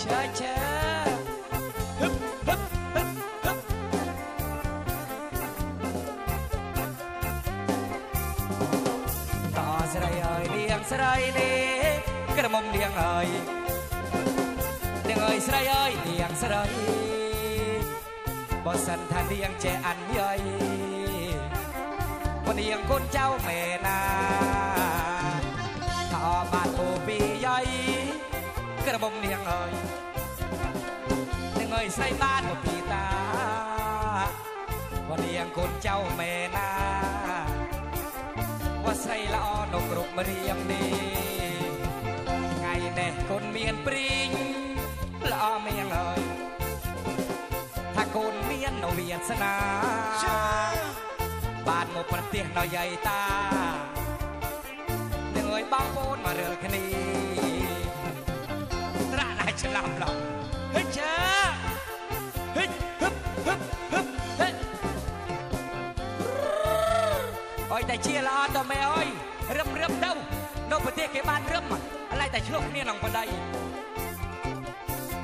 ស្រីអើយនាងស្រីនេះក្រមុំនាងអើយនាងអើយស្រីអើយនាងស្រីបើសិនថានាងចេះអញ្ញ័យពនាងកូនចៅមេណាថាបានពូពីយាយក្រមុំនាងអើយនាងអើ យស្រីបានពូពីតាពនាងកូនចៅមេណាว่าស្រីល្អនៅគ្រប់រៀងនេះថ្ងៃនេះកូនមានព្រីងល្អមៀងអើយថាកូនមាននៅវាសនាបានមកប្រទេសនៅយាយតា យតែជាល្អតមេអើយរឹមរឹមទៅនៅប្រទេសគេបានរឹមឥឡូវតែឆ្លុះគ្នាក្នុងបដី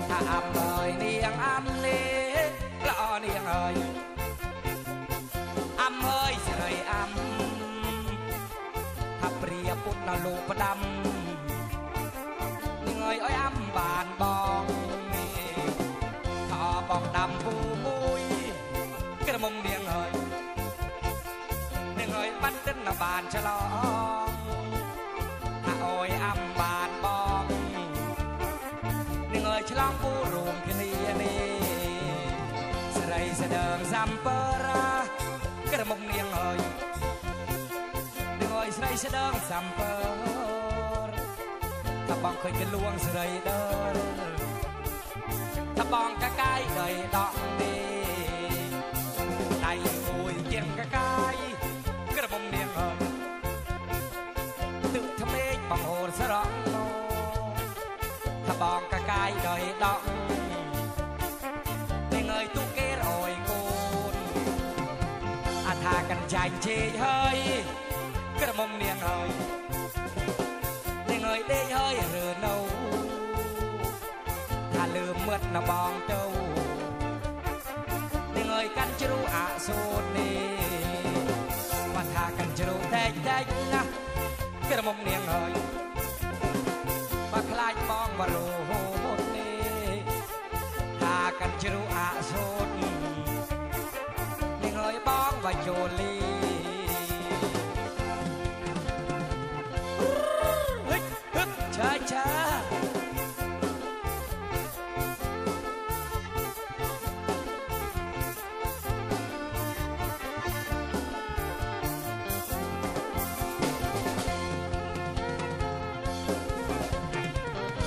ថាអាប់អើយនាងអាំនេះល្អនាងអើយអំអើយស្រីអំថាព្រាពុទ្ធណាលោកផ្ដាំ បាត់ទិនណាបានឆ្លងថាអើយអំបានបងនាងអើយឆ្លងពូរួមគ្នានេះស្រីស្ដើងសំពរាក្រមុំនាងអើយនាងអើយស្រីស្ដើងសំពរថាបងឃើញគេលួងស្រីដើរថាបងកកាយដីដក ថាបងកកាយដីដកនាងអើយទុកគេរយគូនអាថាកាន់ចាញ់ជេកហើយក្រមុំនាងហើយនាងហើយដេកហើយរើនៅថាលឺមឹតណបងទៅនាងហើយកាន់ជ្រូអសូននេះបានថាកាន់ជ្រូតែកតែកណាស់ក្រមុំនាងហើយបើខ្លាចបងបរោនេះថាកាន់ជ្រូអសូន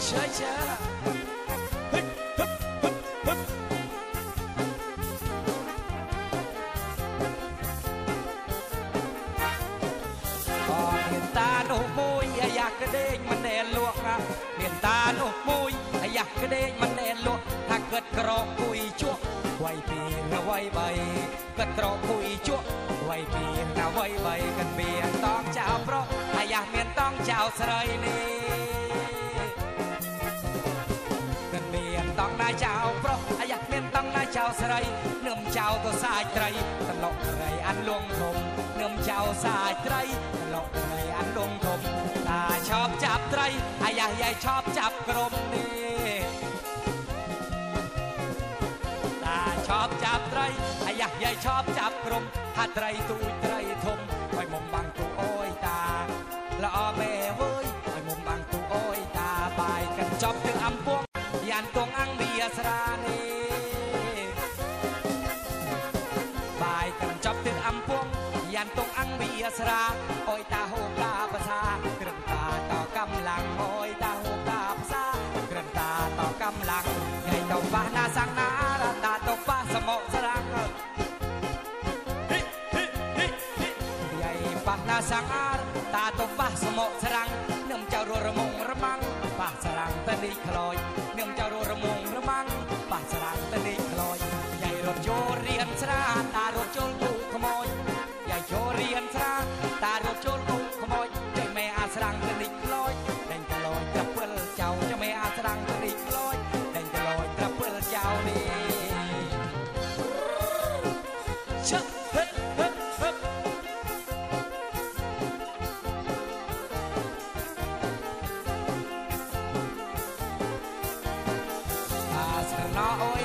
ឆាឆាហិចហឹបហឹបហឹប còn មានតានោះមួយអាយ៉ាក្ដេងមិនដែលលក់ណាមានតានោះមួយអាយ៉ាក្ដេងមិនដែលលក់ថាគិតក្រគួយជក់វៃពីរវៃបីគិតក្រគួយជក់វៃពីរវៃបីកិនមានតងចៅប្រុសអាយ៉ាមា ដងណាចៅប្រុសអាយ៉ាមានដងណាចៅស្រីនឹមចៅក៏សាច់ត្រីតំណក់ត្រីអានលងធំនឹមចៅសាច់ត្រីតំណក់ត្រីអានលងធំតាឈប់ចាប់ត្រីអាយ៉ាយាយឈប់ចាប់ក្រុមនេះតាឈប់ចាប់ត្រីអាយ៉ាយាយឈប់ចាប់ក្រុមហាត្រីទូចត្រីធំឲ្យមកបាំងទូអើយតាល្អមែន នទងអង្គវាស្រានេះបាយកញ្ចប់ទឹកអំពងយ៉ានទងអង្គវិស្រាអុយតាហូកាភាសាក្រឹមតាតកម្លាំងអុយតាហូកាភាសាក្រឹមតាតកម្លាំងញ៉ៃតបាសណាសង្ណារតាតបាសមោស្រាំងហិហិហិហិញ៉ៃបាសណាសង្ហារតាតបាសមោស្រាំង jump, hop,